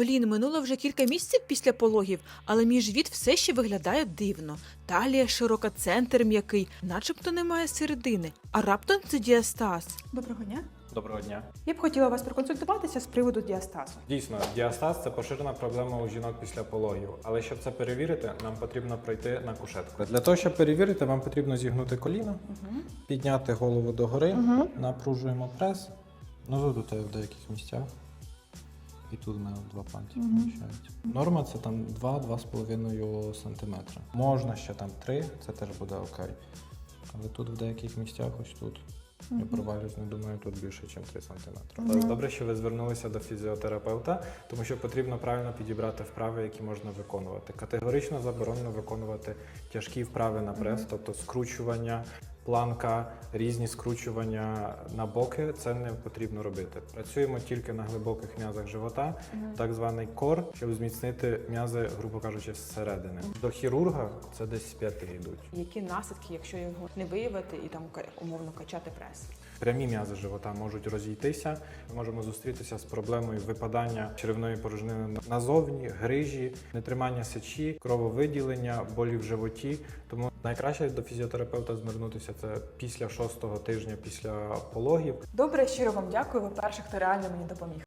Блін, минуло вже кілька місяців після пологів, але мій живіт все ще виглядає дивно. Талія широка, центр м'який, начебто немає середини. А раптом це діастаз. Доброго дня. Доброго дня. Я б хотіла вас проконсультуватися з приводу діастазу. Дійсно, діастаз це поширена проблема у жінок після пологів. Але щоб це перевірити, нам потрібно пройти на кушетку. Для того, щоб перевірити, вам потрібно зігнути коліно, підняти голову догори, напружуємо прес. Ну тут в деяких місцях. І тут в мене два пальці поміщаються. Норма це там 2-2,5 см. Можна ще там 3, це теж буде окей. Але тут в деяких місцях, ось тут. Я провалюсь, не думаю, тут більше, ніж 3 см. Добре, що ви звернулися до фізіотерапевта, тому що потрібно правильно підібрати вправи, які можна виконувати. Категорично заборонено виконувати тяжкі вправи на прес, тобто скручування, планка, різні скручування на боки. Це не потрібно робити. Працюємо тільки на глибоких м'язах живота, так званий кор, щоб зміцнити м'язи, грубо кажучи, зсередини. До хірурга це десь п'яти йдуть. Які наслідки, якщо його не виявити і там умовно качати прес? Прямі м'язи живота можуть розійтися. Ми можемо зустрітися з проблемою випадання черевної порожнини назовні, грижі, нетримання сечі, крововиділення, болі в животі. Тому найкраще до фізіотерапевта звернутися це після шостого тижня після пологів. Добре, щиро вам дякую. Ви перший, хто реально мені допоміг.